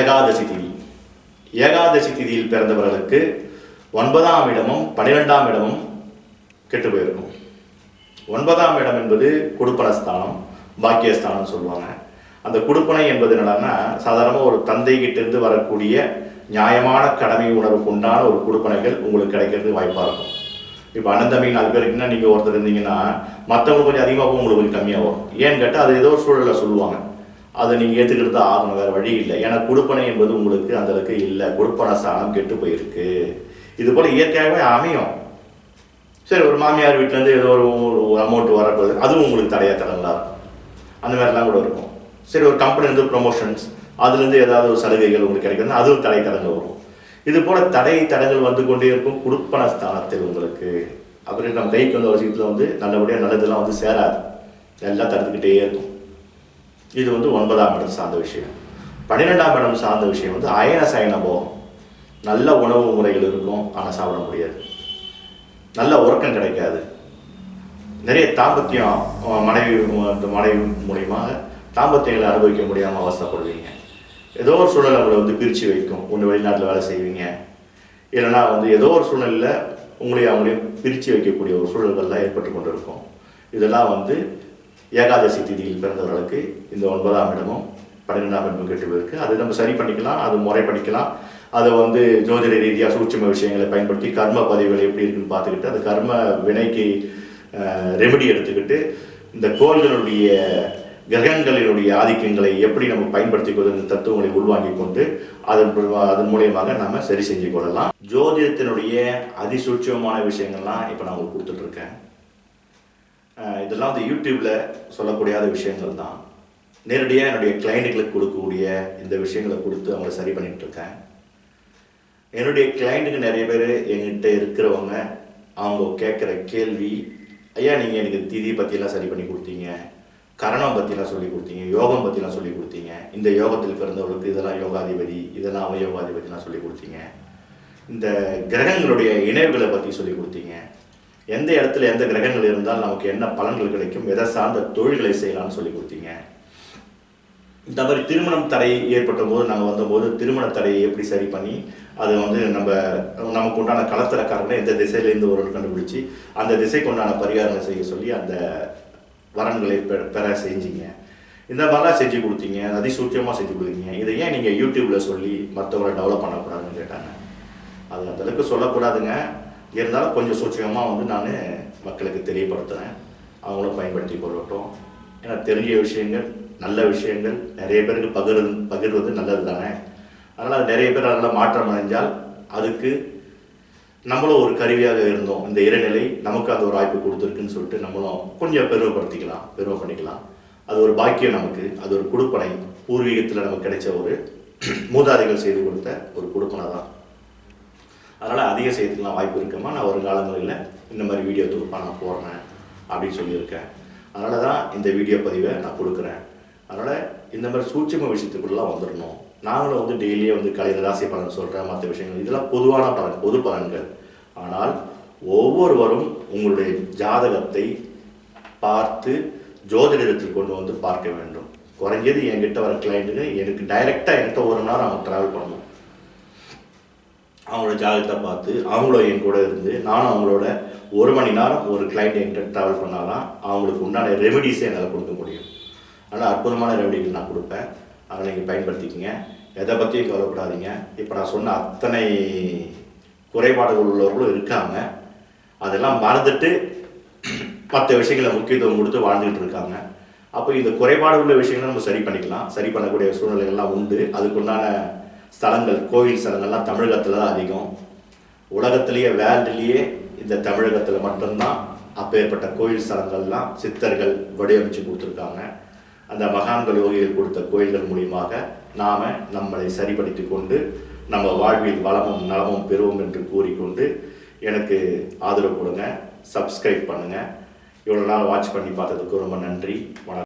ஏகாதசி திதி. ஏகாதசி திதியில் பிறந்தவர்களுக்கு ஒன்பதாம் இடமும் பனிரெண்டாம் இடமும் கெட்டு போயிருக்கும். ஒன்பதாம் இடம் என்பது குடுப்பனஸ்தானம் பாக்கியஸ்தானம் சொல்லுவாங்க. அந்த குடுப்பனை என்பது என்னன்னா சாதாரணமாக ஒரு தந்தை இருந்து வரக்கூடிய நியாயமான கடமை உணர்வுக்கு உண்டான ஒரு குடுப்பனைகள் உங்களுக்கு கிடைக்கிறது வாய்ப்பாக இருக்கும். இப்போ அண்ணன் நாலு பேர் இருக்குன்னா நீங்கள் ஒருத்தர் இருந்தீங்கன்னா மற்றவங்களுக்கு கொஞ்சம் அதிகமாக உங்களுக்கு கொஞ்சம் கம்மியாக வரும். ஏன்னு கேட்டால் அது ஏதோ ஒரு சூழலில் சொல்லுவாங்க. அதை நீங்கள் ஏற்றுக்கிட்டு தான் ஆகணும் வேறு வழி இல்லை. ஏன்னா கொடுப்பனை என்பது உங்களுக்கு அந்த அளவுக்கு இல்லை. கொடுப்பன ஸ்தானம் கெட்டு போயிருக்கு. இது போல் இயற்கையாகவே அமையும். சரி ஒரு மாமியார் வீட்டிலேருந்து ஏதோ ஒரு ஒரு அமௌண்ட் வரப்போகுது. அதுவும் உங்களுக்கு தடையாக தடங்களா இருக்கும் அந்த மாதிரிலாம் கூட இருக்கும். சரி ஒரு கம்பெனிலேருந்து ப்ரொமோஷன்ஸ் அதுலேருந்து ஏதாவது ஒரு சலுகைகள் உங்களுக்கு கிடைக்கிறது அதுவும் தடை தடங்கள் வரும். இது போல் தடை தடங்கள் வந்து கொண்டே இருக்கும் குடுப்பன ஸ்தானத்தில் உங்களுக்கு. அப்படின்னு நம்ம கைக்கு வந்த விஷயத்தில் வந்து நல்லபடியாக நல்லதெல்லாம் வந்து சேராது. எல்லாம் தடுத்துக்கிட்டே இருக்கும். இது வந்து ஒன்பதாம் இடம் சார்ந்த விஷயம். பன்னிரெண்டாம் இடம் சார்ந்த விஷயம் வந்து அயன சயன போகம். நல்ல உணவு முறைகள் இருக்கும் ஆனால் சாப்பிட முடியாது. நல்ல உறக்கம் கிடைக்காது. நிறைய தாம்பத்தியம் மனைவி மனைவி மூலியமாக தாம்பத்தியங்களை அனுபவிக்க முடியாமல் அவசரப்படுவீங்க ஏதோ ஒரு சூழல் உங்களை வந்து பிரித்து வைக்கும். ஒன்று வெளிநாட்டில் வேலை செய்வீங்க. இல்லைன்னா வந்து ஏதோ ஒரு சூழலில் உங்களையும் அவங்களையும் பிரித்து வைக்கக்கூடிய ஒரு சூழல்கள்லாம் ஏற்பட்டு கொண்டு இருக்கும் இதெல்லாம் வந்து ஏகாதசி திதியில் பிறந்தவர்களுக்கு இந்த ஒன்பதாம் இடமும் பன்னிரெண்டாம் இடமும் கெட்டுவதற்கு அது நம்ம சரி பண்ணிக்கலாம் அது முறைப்படிக்கலாம் அதை வந்து ஜோதிட ரீதியாக சூட்சம விஷயங்களை பயன்படுத்தி கர்ம பதிவுகள் எப்படி இருக்குன்னு பார்த்துக்கிட்டு அந்த கர்ம வினைக்கு ரெமெடி எடுத்துக்கிட்டு இந்த கோள்களுடைய கிரகங்களினுடைய ஆதிக்கங்களை எப்படி நம்ம பயன்படுத்திக் தத்துவங்களை உள்வாங்கி கொண்டு அதன் பிற- அதன் மூலியமாக நம்ம சரி செஞ்சு கொள்ளலாம். ஜோதிடத்தினுடைய அதிசூட்சமான விஷயங்கள்லாம் இப்போ நான் உங்களுக்கு கொடுத்துட்ருக்கேன் இதெல்லாம் வந்து யூடியூப்ல சொல்லக்கூடியாத விஷயங்கள் தான். நேரடியாக என்னுடைய கிளைண்ட்டுகளுக்கு கொடுக்கக்கூடிய இந்த விஷயங்களை கொடுத்து அவங்கள சரி பண்ணிட்டு இருக்கேன். என்னுடைய கிளைண்ட்டுக்கு நிறைய பேர் என்கிட்ட இருக்கிறவங்க அவங்க கேட்குற கேள்வி ஐயா நீங்கள் எனக்கு திதி பற்றிலாம் சரி பண்ணி கொடுத்தீங்க. கரணம் பற்றிலாம் சொல்லி கொடுத்தீங்க. யோகம் பற்றிலாம் சொல்லி கொடுத்தீங்க. இந்த யோகத்தில் பிறந்தவர்களுக்கு இதெல்லாம் யோகாதிபதி இதெல்லாம் அவயோகாதிபதிலாம் சொல்லி கொடுத்தீங்க. இந்த கிரகங்களுடைய இணைவுகளை பற்றி சொல்லி கொடுத்தீங்க. எந்த இடத்துல எந்த கிரகங்கள் இருந்தால் நமக்கு என்ன பலன்கள் கிடைக்கும் எதை சார்ந்த தொழில்களை செய்யலாம்னு சொல்லி கொடுத்தீங்க. இந்த மாதிரி திருமணம் தடை ஏற்பட்ட போது நாங்கள் வந்தபோது திருமண தடையை எப்படி சரி பண்ணி அது வந்து நம்ம நமக்கு உண்டான கலத்தரக்காரங்களை எந்த திசையிலேருந்து ஒரு கண்டுபிடிச்சி அந்த திசைக்கு உண்டான பரிகாரங்களை செய்ய சொல்லி அந்த வரன்களை பெற பெற செஞ்சீங்க. இந்த மாதிரிலாம் செஞ்சு கொடுத்தீங்க அதிசூட்சமாக செஞ்சு கொடுத்தீங்க. இதை ஏன் நீங்கள் யூடியூப்பில் சொல்லி மற்றவங்களை டெவலப் பண்ணக்கூடாதுன்னு கேட்டாங்க. அது அந்தளவுக்கு சொல்லக்கூடாதுங்க. இருந்தாலும் கொஞ்சம் சூட்சமாக வந்து நான் மக்களுக்கு தெரியப்படுத்துகிறேன் அவங்களும் பயன்படுத்தி கொள்ளட்டும். ஏன்னா தெரிஞ்ச விஷயங்கள் நல்ல விஷயங்கள் நிறைய பேருக்கு பகிர்வு பகிர்வது நல்லது தானே அதனால் நிறைய பேர் அதனால் மாற்றம் அடைஞ்சால் அதுக்கு நம்மளும் ஒரு கருவியாக இருந்தோம். இந்த இறைநிலை நமக்கு அந்த ஒரு வாய்ப்பு கொடுத்துருக்குன்னு சொல்லிட்டு நம்மளும் கொஞ்சம் பெருமைப்படுத்திக்கலாம் பெருமை பண்ணிக்கலாம். அது ஒரு பாக்கியம் நமக்கு அது ஒரு கொடுப்பனை பூர்வீகத்தில் நமக்கு கிடைச்ச ஒரு மூதாதைகள் செய்து கொடுத்த ஒரு கொடுப்பனை தான் அதிகம் செய்யறதுக்குலாம் வாய்ப்பு இருக்குமா? நான் வருங்காலங்களில் இந்த மாதிரி வீடியோ தொகுப்பாக நான் போடுறேன் அப்படின்னு சொல்லியிருக்கேன். அதனால தான் இந்த வீடியோ பதிவை நான் கொடுக்குறேன். அதனால் இந்த மாதிரி சூட்சம விஷயத்துக்குள்ளலாம் வந்துடணும். நாங்களும் வந்து டெய்லியே வந்து கலையில் ராசி பலன் சொல்கிறேன் மற்ற விஷயங்கள். இதெல்லாம் பொதுவான பலன் பொது பலன்கள். ஆனால் ஒவ்வொருவரும் உங்களுடைய ஜாதகத்தை பார்த்து ஜோதிடத்தில் கொண்டு வந்து பார்க்க வேண்டும். குறைஞ்சது என்கிட்ட வர கிளைண்ட்டுங்க எனக்கு டைரெக்டாக என்கிட்ட ஒரு நேரம் அவங்க ட்ராவல் பண்ணணும். அவங்களோட ஜாதகத்தை பார்த்து அவங்களும் என் கூட இருந்து நானும் அவங்களோட ஒரு மணி நேரம் ஒரு கிளைண்ட் என்கிட்ட ட்ராவல் பண்ணாதான் அவங்களுக்கு உண்டான ரெமெடிஸை என்னால் கொடுக்க முடியும். அதனால் அற்புதமான ரெமெடிகள் நான் கொடுப்பேன். அதை நீங்கள் பயன்படுத்திக்கங்க. எதை பற்றியும் கவலைப்படாதீங்க. இப்போ நான் சொன்ன அத்தனை குறைபாடுகள் உள்ளவர்களும் இருக்காங்க. அதெல்லாம் மறந்துட்டு மற்ற விஷயங்களை முக்கியத்துவம் கொடுத்து வாழ்ந்துகிட்டு இருக்காங்க. அப்போ இந்த குறைபாடு உள்ள விஷயங்களை நம்ம சரி பண்ணிக்கலாம். சரி பண்ணக்கூடிய சூழ்நிலைகள்லாம் உண்டு. அதுக்குண்டான ஸ்தலங்கள் கோயில் ஸ்தலங்கள்லாம் தமிழகத்தில் தான் அதிகம். உலகத்திலேயே வேர்ல்டுலேயே இந்த தமிழகத்தில் மட்டும்தான் அப்பேற்பட்ட கோயில் ஸ்தலங்கள்லாம் சித்தர்கள் வடிவமைச்சு கொடுத்துருக்காங்க. அந்த மகான்கள் யோகிகள் கொடுத்த கோயில்கள் மூலியமாக நாம் நம்மளை சரிப்படுத்தி கொண்டு நம்ம வாழ்வில் வளமும் நலமும் பெறுவோம் என்று கூறிக்கொண்டு எனக்கு ஆதரவு கொடுங்க சப்ஸ்கிரைப் பண்ணுங்கள் இவ்வளோ நாள் வாட்ச் பண்ணி பார்த்ததுக்கு ரொம்ப நன்றி. வணக்கம்.